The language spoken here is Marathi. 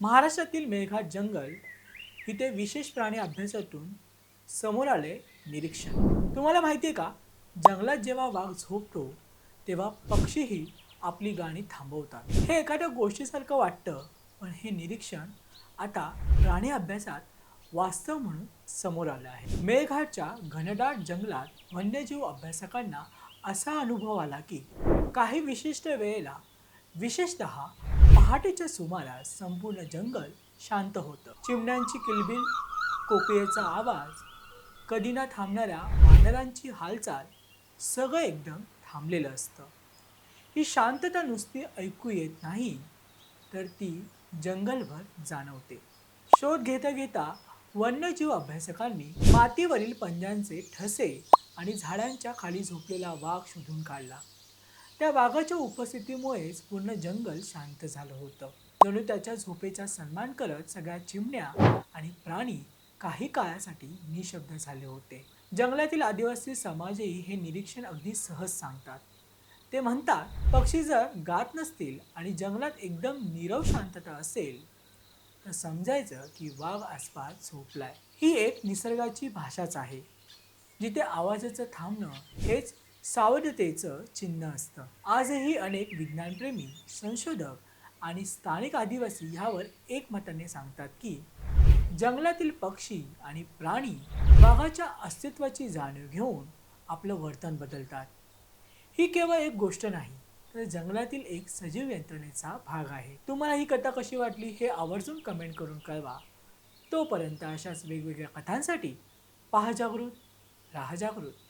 महाराष्ट्रातील मेळघाट जंगल इथे विशेष प्राणी अभ्यासातून समोर आले निरीक्षण. तुम्हाला माहिती आहे का जंगलात जेव्हा वाघ झोपतो तेव्हा पक्षीही आपली गाणी थांबवतात. हे एखाद्या गोष्टीसारखं वाटतं पण हे निरीक्षण आता प्राणी अभ्यासात वास्तव म्हणून समोर आलं आहे. मेळघाटच्या घनदाट जंगलात वन्यजीव अभ्यासकांना असा अनुभव आला की काही विशिष्ट वेळेला विशेषत पहाटेच्या सुमारास संपूर्ण जंगल शांत होतं. चिमण्यांची किलबिल कोकिळेचा आवाज कधी ना थांबणाऱ्या वानरांची हालचाल सगळं एकदम थांबलेलं असतं. ही शांतता नुसती ऐकू येत नाही तर ती जंगलभर जाणवते. शोध घेता घेता वन्यजीव अभ्यासकांनी मातीवरील पंजांचे ठसे आणि झाडांच्या खाली झोपलेला वाघ शोधून काढला. त्या वाघाच्या उपस्थितीमुळेच पूर्ण जंगल शांत झालं होतं. जणू त्याच्या झोपेचा सन्मान करत सगळ्या चिमण्या आणि प्राणी काही काळासाठी निशब्द झाले होते. जंगलातील आदिवासी समाजही हे निरीक्षण अगदी सहज सांगतात. ते म्हणतात पक्षी जर गात नसतील आणि जंगलात एकदम नीरव शांतता असेल तर समजायचं की वाघ आसपास झोपलाय. ही एक निसर्गाची भाषाच आहे जिथे आवाजाचं थांबणं हेच सावधतेचं चिन्ह असतं. आजही अनेक विज्ञानप्रेमी संशोधक आणि स्थानिक आदिवासी ह्यावर एकमताने सांगतात की जंगलातील पक्षी आणि प्राणी वाघाच्या अस्तित्वाची जाणीव घेऊन आपलं वर्तन बदलतात. ही केवळ एक गोष्ट नाही तर जंगलातील एक सजीव यंत्रणेचा भाग आहे. तुम्हाला ही कथा कशी वाटली हे आवर्जून कमेंट करून कळवा. तोपर्यंत अशाच वेगवेगळ्या कथांसाठी पहा जागृत राहा जागृत.